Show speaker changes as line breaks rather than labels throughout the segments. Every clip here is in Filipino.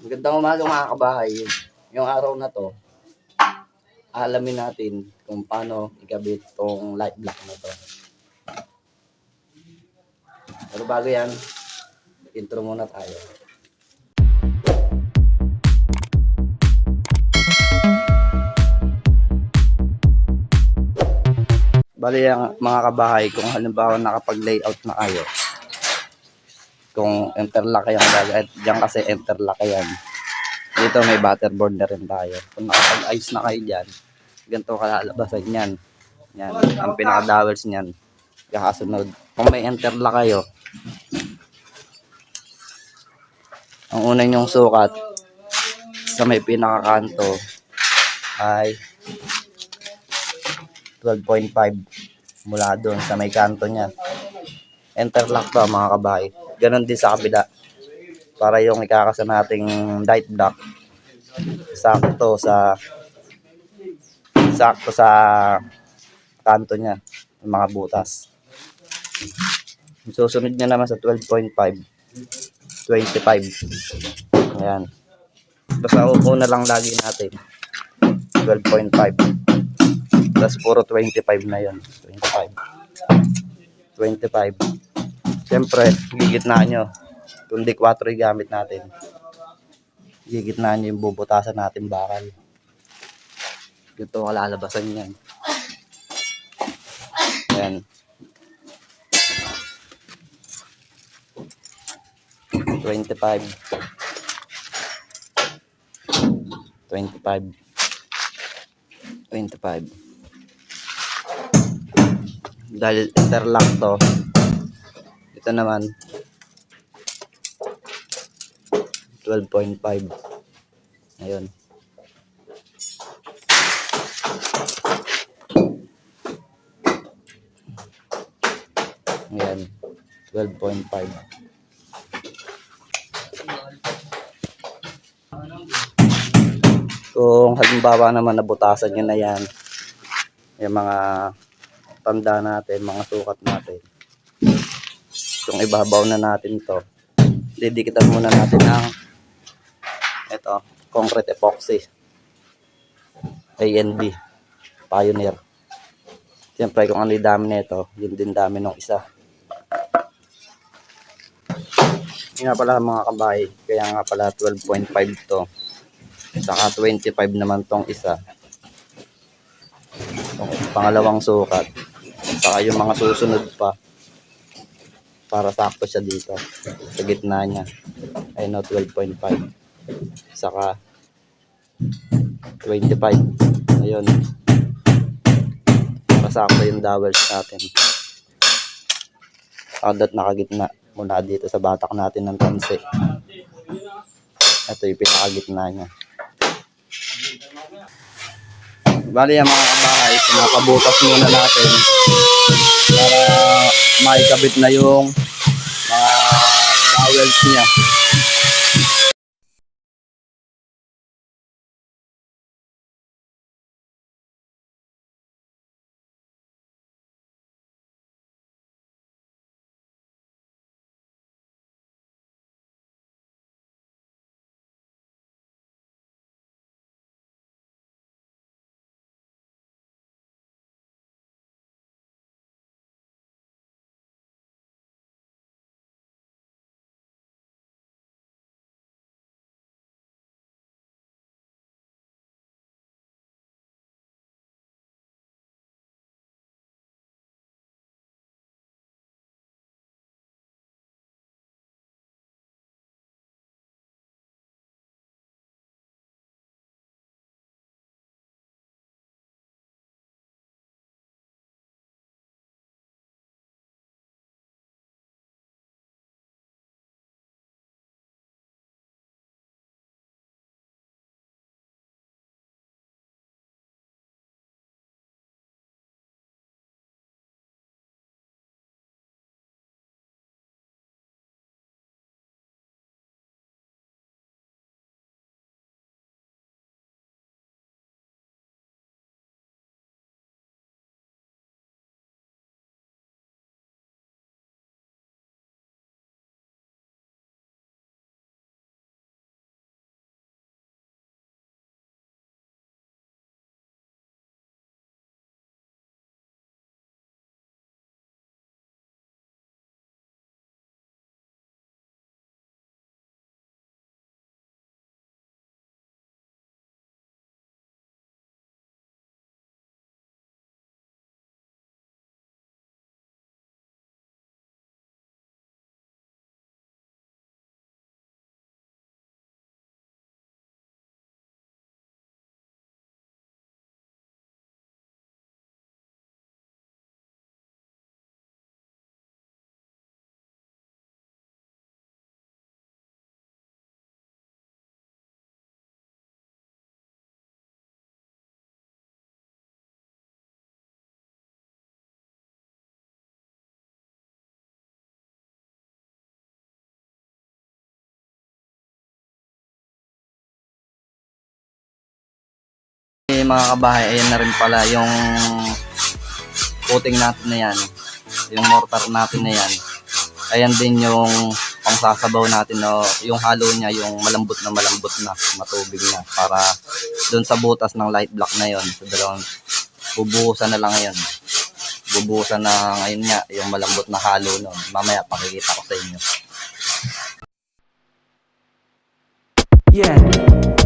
Magandang umaga mga kabahay. Yung araw na to, alamin natin kung paano ikabit tong light block na to. Pero bago yan, intro muna tayo. Bali ang mga kabahay, kung halimbawa nakapag-layout na kayo, kung interlock yung gagawin, diyan kasi interlock yan. Dito may butterboard na rin tayo. Kung nakapag-ice na kayo dyan, ganito kalalabasan yan. Yan, ang pinaka-dowels niyan. Kakasunod. Kung may interlock kayo, ang una nyong sukat sa may pinakakanto ay 12.5 mula doon sa may kanto niya. Interlock to mga kabay. Ganon din sa kabila. Para yung ikakasa nating light block. Sakto sa sakto sa kanto niya yung mga butas. Susunod niya naman sa 12.5 25 ayan. Basta una lang lagi natin. 12.5 tapos puro 25 na yon 25 25 siyempre gigitnaan nyo. Kung di 4 yung gamit natin. Gigitnaan nyo yung bubutasan natin bakal. Ito kalalabasan yan. Yan 25 25 25 dahil interlock to ito naman. 12.5 ayun. Ayan. 12.5 Kung halimbawa naman nabutasan nyo na yan, yung mga tanda natin, mga sukat natin. Kung ibabaw na natin to, didikitan muna natin ng ito, concrete epoxy. ANB, Pioneer. Siyempre kung ano yung dami nito, yun din dami ng isa. Yun nga pala mga kabay, kaya nga pala 12.5 to. Saka 25 naman tong isa. Tong pangalawang sukat. Saka yung mga susunod pa. Para sakto siya dito. Sa gitna niya. Ay no, 12.5. Saka 25. Ayun. Para sakto yung dowels natin. Adat nakagitna mula dito sa batak natin ng tansi. Ito yung pinakagitna niya. Bali ang mga kabahay, pinakabutas muna natin para maikabit na yung mga dowels niya. Mga kabahay, ayan na rin pala yung coating natin na yan. Yung mortar natin na yan. Ayan din yung pangsasabaw natin no, yung halo niya, yung malambot na malambot na, matubig na para doon sa butas ng light block na yon sa dalawang bubuhusan na lang ngayon. Bubuhusan na ngayon nga yung malambot na halo no. Mamaya pakikita ko sa inyo.
Yeah.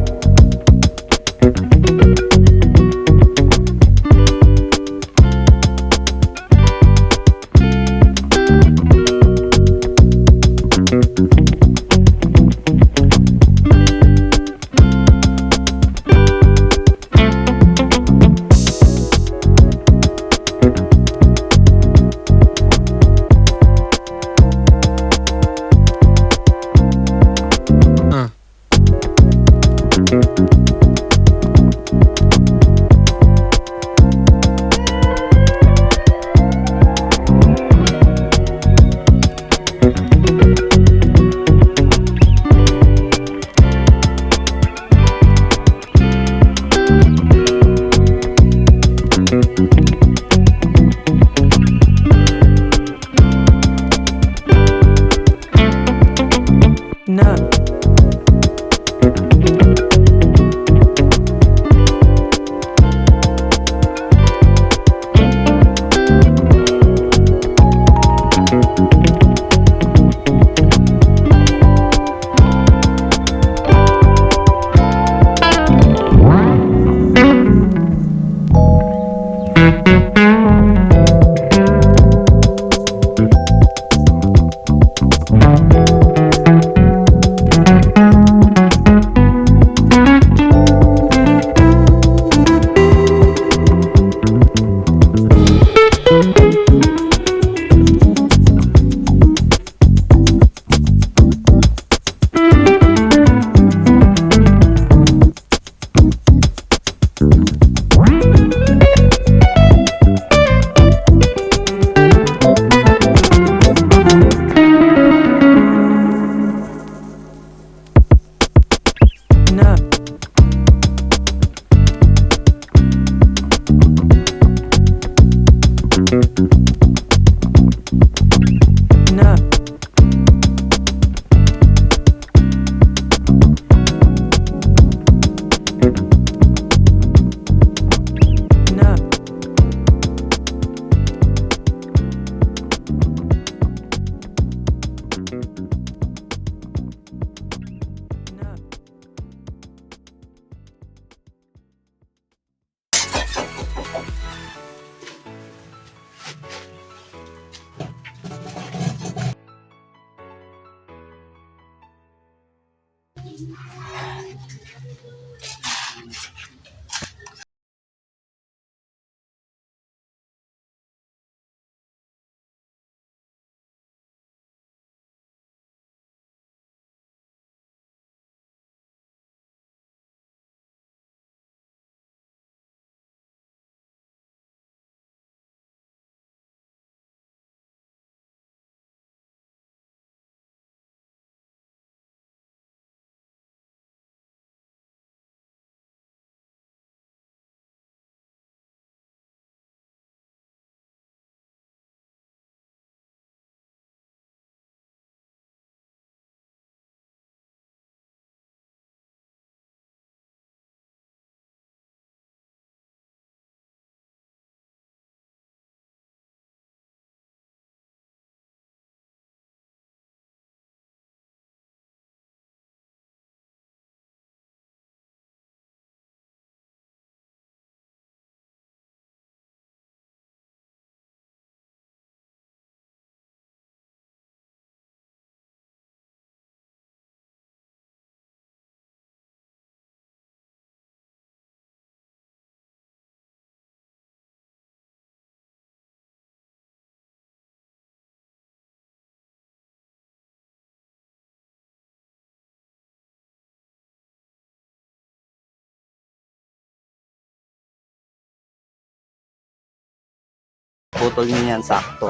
Putol nyo yan sakto.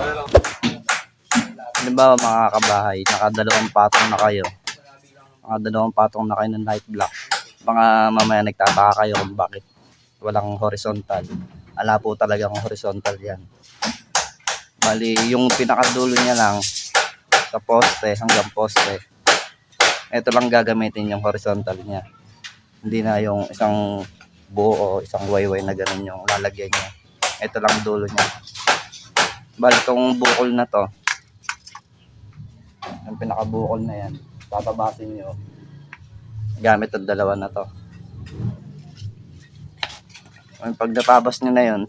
Halimbawa mga kabahay, nakadalawang patong na kayo. Nakadalawang patong na kayo ng light block. Mga mamaya nagtataka kayo kung bakit walang horizontal. Ala po talagang horizontal yan. Bali, yung pinakadulo niya lang sa poste hanggang poste. Ito lang gagamitin yung horizontal niya. Hindi na yung isang buo o isang wayway na ganun yung lalagyan niya. Ito lang dulo niya. Bali, itong bukol na to, yung pinakabukol na yan, tatabasin nyo gamit ang dalawa na to. Pag natabas nyo na yun,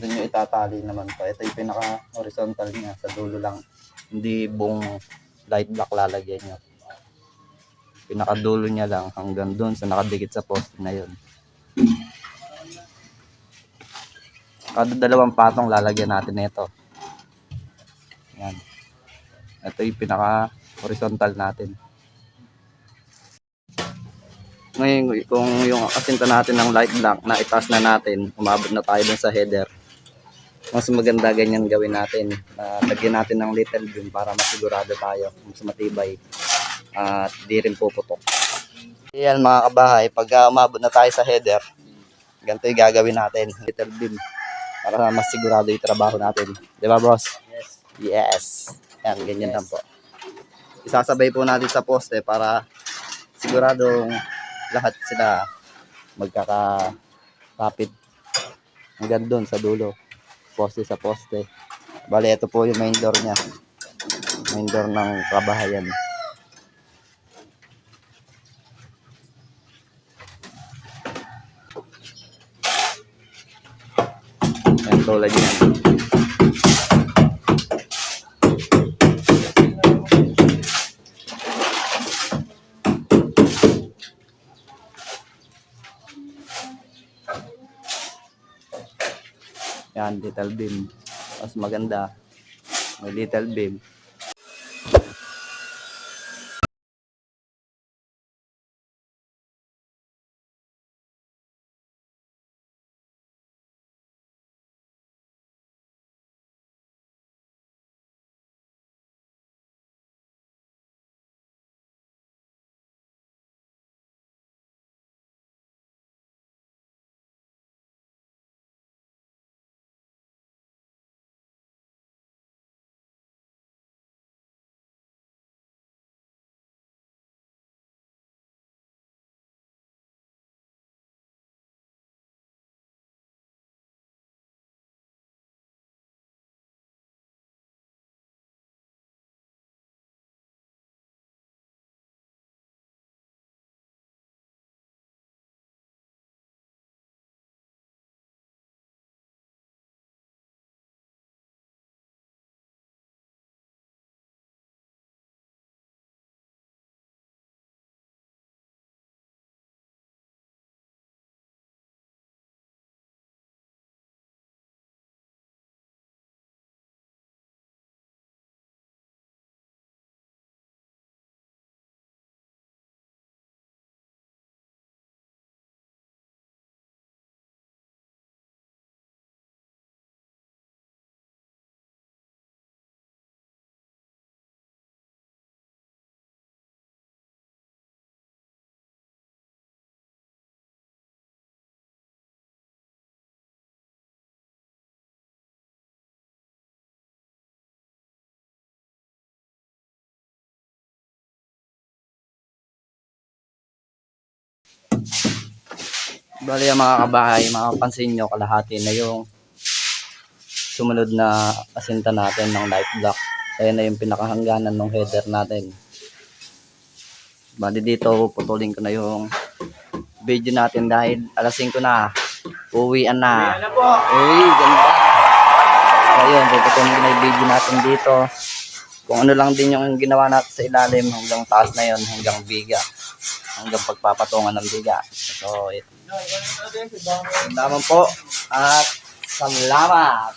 doon nyo itatali naman to. Ito yung pinaka-horizontal niya sa dulo lang. Hindi buong light block lalagyan nyo. Pinakadulo niya lang hanggang doon sa nakadikit sa poste na yun. Kada dalawang patong lalagyan natin nito. Yan. Ito yung pinaka-horizontal natin. Ngayon, kung yung asinta natin ng light black na itaas na natin, umabot na tayo dun sa header. Mas maganda ganyan gawin natin. na lagyan natin ng little beam para masigurado tayo, mas matibay. At di rin puputok. Yan mga kabahay, pag umabot na tayo sa header, ganito yung gagawin natin, little beam. Para mas sigurado yung trabaho natin. Di ba boss? Yes. Yes. Yan, ganyan lang po. Isasabay po natin sa poste para siguradong lahat sila magkakapit hanggang doon sa dulo poste sa poste bali ito po yung main door niya main door ng kabahayan tulad yan Yan, little beam. Mas maganda. May little beam. Bali ang mga kabahay, makapansin nyo kalahati na yung sumunod na asinta natin ng light block. Ayan na yung pinakahangganan ng header natin. Bali dito, putulin ko na yung video natin dahil alas 5 na. Uwian na. Uwi, ganda. Ayun, puputulin ko na yung video natin dito. Kung ano lang din yung ginawa natin sa ilalim hanggang taas na yon hanggang biga hanggang pagpapatungan ng biga. So, ito. Naman po at salamat.